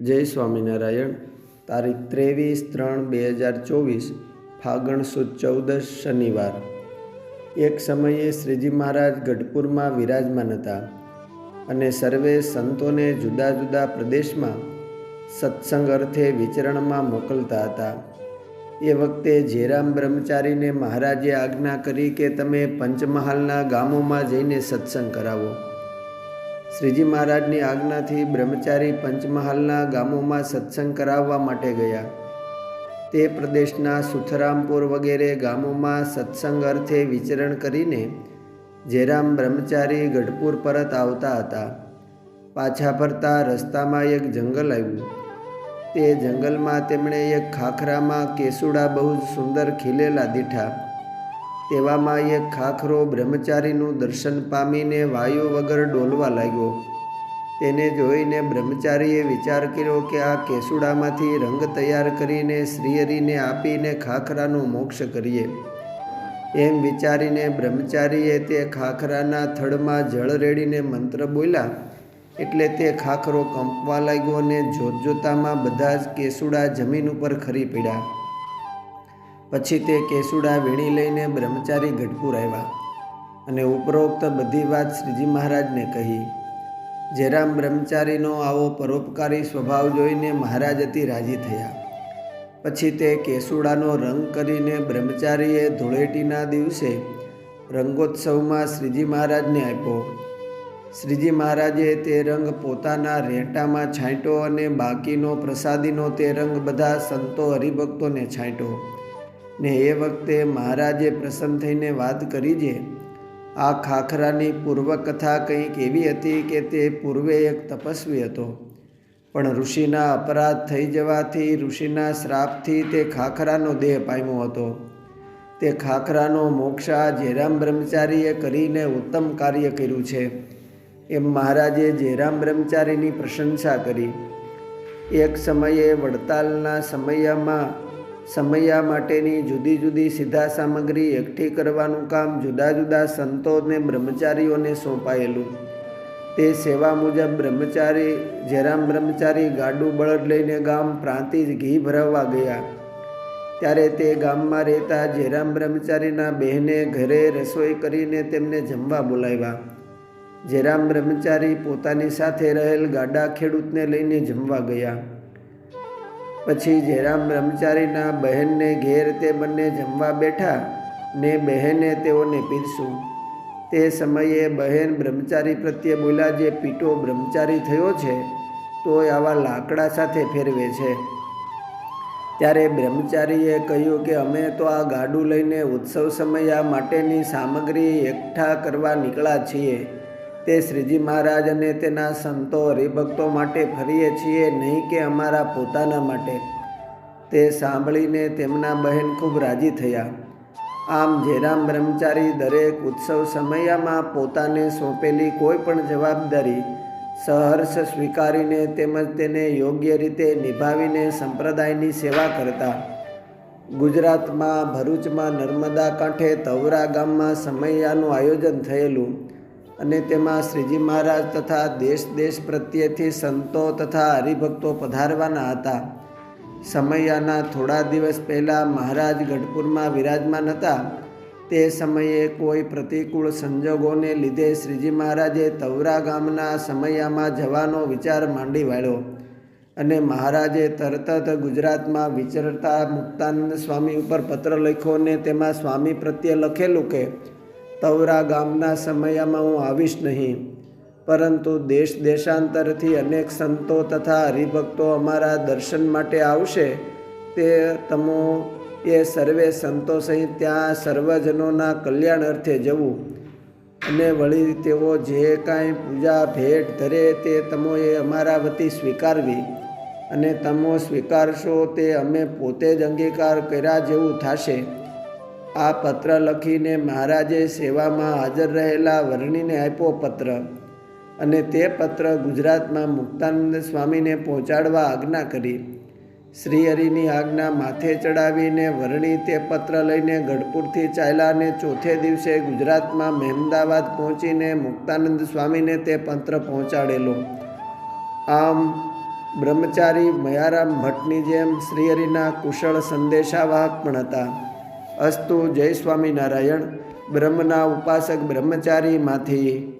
જય સ્વામિનારાયણ. તારીખ ત્રેવીસ ત્રણ બે હજાર ચોવીસ, ફાગણ સુદ ચૌદશ શનિવાર. એક સમયે શ્રીજી મહારાજ ગઢપુરમાં વિરાજમાન હતા અને સર્વે સંતોને જુદા જુદા પ્રદેશમાં સત્સંગ અર્થે વિચરણમાં મોકલતા હતા. એ વખતે જયરામ બ્રહ્મચારીને મહારાજે આજ્ઞા કરી કે તમે પંચમહાલના ગામોમાં જઈને સત્સંગ કરાવો. શ્રીજી મહારાજની આજ્ઞાથી બ્રહ્મચારી પંચમહાલના ગામોમાં સત્સંગ કરાવવા માટે ગયા. તે પ્રદેશના સુથરામપુર વગેરે ગામોમાં સત્સંગ અર્થે વિચરણ કરીને જેરામ બ્રહ્મચારી ગઢપુર પરત આવતા હતા. પાછા ફરતા રસ્તામાં એક જંગલ આવ્યું. તે જંગલમાં તેમણે એક ખાખરામાં કેસુડા બહુ જ સુંદર ખીલેલા દીઠા તેવામાં એક ખાખરો બ્રહ્મચારીનું દર્શન પામીને વાયુ વગર ડોલવા લાગ્યો. તેને જોઈને બ્રહ્મચારીએ વિચાર કર્યો કે આ કેસુડામાંથી રંગ તૈયાર કરીને શ્રીહરિને આપીને ખાખરાનો મોક્ષ કરીએ. એમ વિચારીને બ્રહ્મચારીએ તે ખાખરાના થડમાં જળ રેડીને મંત્ર બોલ્યા, એટલે તે ખાખરો કંપવા લાગ્યો અને જોત જોતામાં બધા જ કેસુડા જમીન ઉપર ખરી પડ્યા. પછી તે કેસુડા વીણી લઈને બ્રહ્મચારી ગઢપુર આવ્યા અને ઉપરોક્ત બધી વાત શ્રીજી મહારાજને કહી. જેરામ બ્રહ્મચારીનો આવો પરોપકારી સ્વભાવ જોઈને મહારાજ અતિ રાજી થયા. પછી તે કેસુડાનો રંગ કરીને બ્રહ્મચારીએ ધૂળેટીના દિવસે રંગોત્સવમાં શ્રીજી મહારાજને આપ્યો. શ્રીજી મહારાજે તે રંગ પોતાના રેટામાં છાંટ્યો અને બાકીનો પ્રસાદીનો તે રંગ બધા સંતો હરિભક્તોને છાંટ્યો. ને એ વખતે મહારાજે પ્રસન્ન થઈને વાત કરી છે આ ખાખરાની પૂર્વકથા કંઈક એવી હતી કે તે પૂર્વે એક તપસ્વી હતો. પણ ઋષિના અપરાધ થઈ જવાથી ઋષિના શ્રાપથી તે ખાખરાનો દેહ પામ્યો હતો. તે ખાખરાનો મોક્ષા જેરામ બ્રહ્મચારીએ કરીને ઉત્તમ કાર્ય કર્યું છે. એમ મહારાજે જેરામ બ્રહ્મચારીની પ્રશંસા કરી. એક સમયે વડતાલના સમયમાં સમયા માટેની જુદી જુદી સિદ્ધા સામગ્રી એકઠી કરવાનું કામ જુદા જુદા સંતો અને બ્રહ્મચારીઓને સોંપાયેલું. તે સેવા મુજબ બ્રહ્મચારી, જેરામ બ્રહ્મચારી ગાડું બળદ લઈને ગામ પ્રાંતિજ ઘી ભરાવવા ગયા. ત્યારે તે ગામમાં રહેતા જેરામ બ્રહ્મચારીના બહેને ઘરે રસોઈ કરીને તેમને જમવા બોલાવ્યા. જેરામ બ્રહ્મચારી પોતાની સાથે રહેલ ગાડા ખેડૂતને લઈને જમવા ગયા. પછી જેરામ બ્રહ્મચારીના બહેનને ઘેર તે બંને જમવા બેઠા ને બહેને તેઓને પીરસું. તે સમયે બહેન બ્રહ્મચારી પ્રત્યે બોલ્યા, જે પીટો બ્રહ્મચારી થયો છે, તોય આવા લાકડા સાથે ફેરવે છે. ત્યારે બ્રહ્મચારીએ કહ્યું કે, અમે તો આ ગાડું લઈને ઉત્સવ સમયા માટેની સામગ્રી એકઠા કરવા નીકળ્યા છીએ. તે શ્રીજી મહારાજ અને તેના સંતો હરિભક્તો માટે ફરીએ છીએ, નહીં કે અમારા પોતાના માટે. તે સાંભળીને તેમના બહેન ખૂબ રાજી થયા. આમ જેરામ બ્રહ્મચારી દરેક ઉત્સવ સમયમાં પોતાને સોંપેલી કોઈ પણ જવાબદારી સહર્ષ સ્વીકારીને તેમજ તેને યોગ્ય રીતે નિભાવીને સંપ્રદાયની સેવા કરતા. ગુજરાતમાં, ભરૂચમાં, નર્મદા કાંઠે, તવરા ગામમાં સમૈયાનું આયોજન થયેલું. અને તેમાં શ્રીજી મહારાજ તથા દેશ દેશ પ્રત્યેથી સંતો તથા હરિભક્તો પધારવાના હતા. સમયાના થોડા દિવસ પહેલાં મહારાજ ગઢપુરમાં વિરાજમાન હતા. તે સમયે કોઈ પ્રતિકૂળ સંજોગોને લીધે શ્રીજી મહારાજે તવરા ગામના સમયામાં જવાનો વિચાર માંડી વાળ્યો અને મહારાજે તરત જ ગુજરાતમાં વિચરતા મુક્તાનંદ સ્વામી ઉપર પત્ર લખ્યો ને તેમાં સ્વામી પ્રત્યે લખેલું કે તવરા ગામના સમયમાં હું આવીશ નહીં. પરંતુ દેશ દેશાંતરથી અનેક સંતો તથા હરિભક્તો અમારા દર્શન માટે આવશે. તે તમો એ સર્વે સંતો સહિત ત્યાં સર્વજનોના કલ્યાણ અર્થે જવું. અને વળી તેઓ જે કાંઈ પૂજા ભેટ ધરે તે તમોએ અમારા વતી સ્વીકારવી. અને તમો સ્વીકારશો તે અમે પોતે જ અંગીકાર કર્યા જેવું થશે. આ પત્ર લખીને મહારાજે સેવામાં હાજર રહેલા વર્ણીને આપ્યો પત્ર. અને તે પત્ર ગુજરાતમાં મુક્તાનંદ સ્વામીને પહોંચાડવા આજ્ઞા કરી. શ્રીહરિની આજ્ઞા માથે ચડાવીને વર્ણી તે પત્ર લઈને ગઢપુરથી ચાલ્યા અને ચોથે દિવસે ગુજરાતમાં મહેમદાવાદ પહોંચીને મુક્તાનંદ સ્વામીને તે પત્ર પહોંચાડેલો. આમ બ્રહ્મચારી મયારામ ભટ્ટની જેમ શ્રીહરિના કુશળ સંદેશાવાહક પણ હતા. અસ્તુ જય સ્વામિનારાયણ. બ્રહ્મના ઉપાસક બ્રહ્મચારીમાંથી